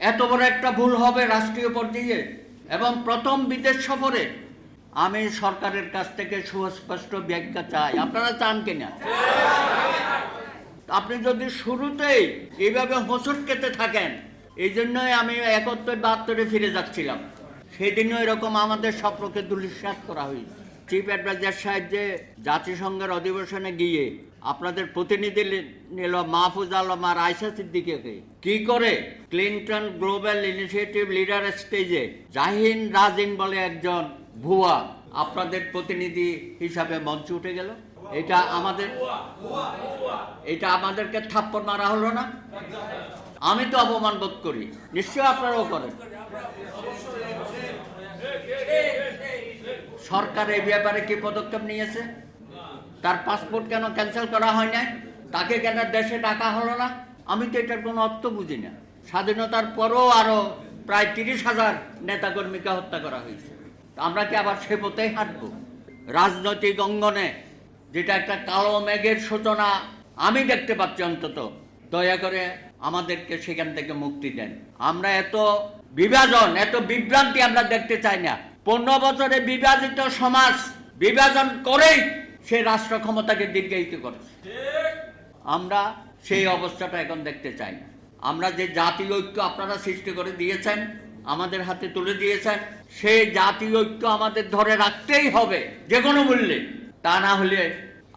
এত বড় একটা ভুল হবে রাষ্ট্রীয় পর্যায়ে এবং প্রথম বিদেশ সফরে আমি সরকারের কাছ থেকে সুস্পষ্ট ব্যাখ্যা চাই। আপনারা চান কিনা? আপনি যদি শুরুতেই এইভাবে হোঁচট কেটে থাকেন, এই জন্যই আমি একাত্তর বাহাত্তরে ফিরে যাচ্ছিলাম। সেদিনও এরকম আমাদের স্বপ্নকে দুলিশ্বাস করা হয়েছে। চিফ অ্যাডভাইজার সাহেব যে জাতিসংঘের অধিবেশনে গিয়ে আপনাদের প্রতিনিধি নিল মাহফুজ আলম আর আয়সা সিদ্দিকে কি করে? ক্লিন্টন গ্লোবাল ইনিশিয়েটিভ লিডার স্টেজে জাহিন রাজিন বলে একজন ভুয়া আপনাদের প্রতিনিধি হিসাবে মঞ্চে উঠে গেল। এটা আমাদের এটা আমাদেরকে থাপ্পড় মারা হলো না। আমি তো অপমান বোধ করি। নিশ্চয় আপনারাও করেন। সরকার এই ব্যাপারে কি পদক্ষেপ নিয়েছে? তার পাসপোর্ট কেন ক্যান্সেল করা হয় নাই? তাকে কেন দেশে ডাকা হলো না? আমি তো এটার কোনো অর্থ বুঝি না। স্বাধীনতার পরও আরও প্রায় তিরিশ হাজার নেতাকর্মীকে হত্যা করা হয়েছে। আমরা কি আবার সে পথেই হাঁটবো? রাজনৈতিক অঙ্গনে যেটা একটা কালো মেঘের সূচনা আমি দেখতে পাচ্ছি অন্তত, দয়া করে আমাদেরকে সেখান থেকে মুক্তি দেন। আমরা এত বিভাজন, এত বিভ্রান্তি আমরা দেখতে চাই না। পনেরো বছরে বিভাজিত সমাজ বিভাজন করেই সে রাষ্ট্র ক্ষমতাকে দীর্ঘায়িত করেছে। আমরা সেই অবস্থাটা এখন দেখতে চাই। না আমরা যে জাতীয় ঐক্য আপনারা সৃষ্টি করে দিয়েছেন, আমাদের হাতে তুলে দিয়েছেন, সেই জাতীয় ঐক্য আমাদের ধরে রাখতেই হবে যে কোনো মূল্যে। তা না হলে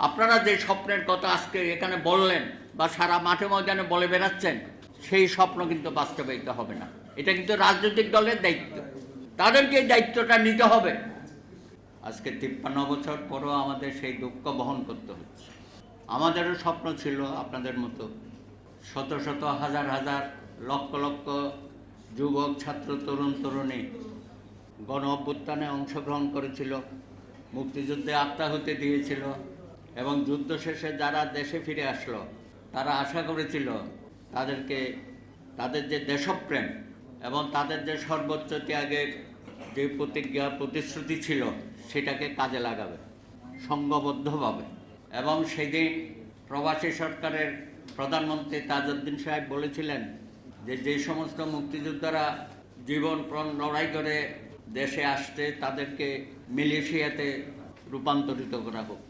আপনারা যে স্বপ্নের কথা আজকে এখানে বললেন বা সারা মাঠে ময়দানে বলে বেড়াচ্ছেন, সেই স্বপ্ন কিন্তু বাস্তবায়িত হবে না। এটা কিন্তু রাজনৈতিক দলের দায়িত্ব। তাদেরকে এই দায়িত্বটা নিতে হবে। আজকে তিপ্পান্ন বছর পরও আমাদের সেই দুঃখ বহন করতে হচ্ছে। আমাদেরও স্বপ্ন ছিল আপনাদের মতো শত শত হাজার হাজার লক্ষ লক্ষ যুবক, ছাত্র, তরুণ, তরুণী গণ অভ্যুত্থানে অংশগ্রহণ করেছিল, মুক্তিযুদ্ধে আত্মাহুতি দিয়েছিল এবং যুদ্ধ শেষে যারা দেশে ফিরে আসলো, তারা আশা করেছিল তাদেরকে, তাদের যে দেশপ্রেম এবং তাদের যে সর্বোচ্চ ত্যাগের যে প্রতিজ্ঞা, প্রতিশ্রুতি ছিল, সেটাকে কাজে লাগাবে সংঘবদ্ধভাবে এবং সেদিন প্রবাসী সরকারের প্রধানমন্ত্রী তাজউদ্দিন সাহেব বলেছিলেন যে যে সমস্ত মুক্তিযোদ্ধারা জীবন প্রাণ লড়াই করে দেশে আসতে তাদেরকে মিলেশিয়াতে রূপান্তরিত করা হোক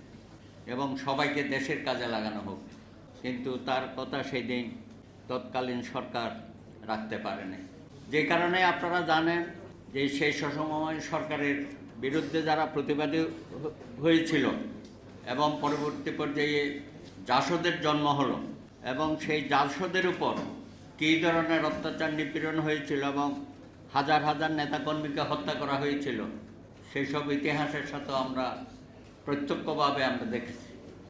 এবং সবাইকে দেশের কাজে লাগানো হোক। কিন্তু তার কথা সেদিন তৎকালীন সরকার রাখতে পারেনি। যে কারণে আপনারা জানেন যে সেই সময় সরকারের বিরুদ্ধে যারা প্রতিবাদী হয়েছিল এবং পরবর্তী পর্যায়ে জাসদের জন্ম হলো এবং সেই জাসদের উপর কী ধরনের অত্যাচার নিপীড়ন হয়েছিল এবং হাজার হাজার নেতাকর্মীকে হত্যা করা হয়েছিল সেই সব ইতিহাসের সাথে আমরা প্রত্যক্ষভাবে আমরা দেখেছি।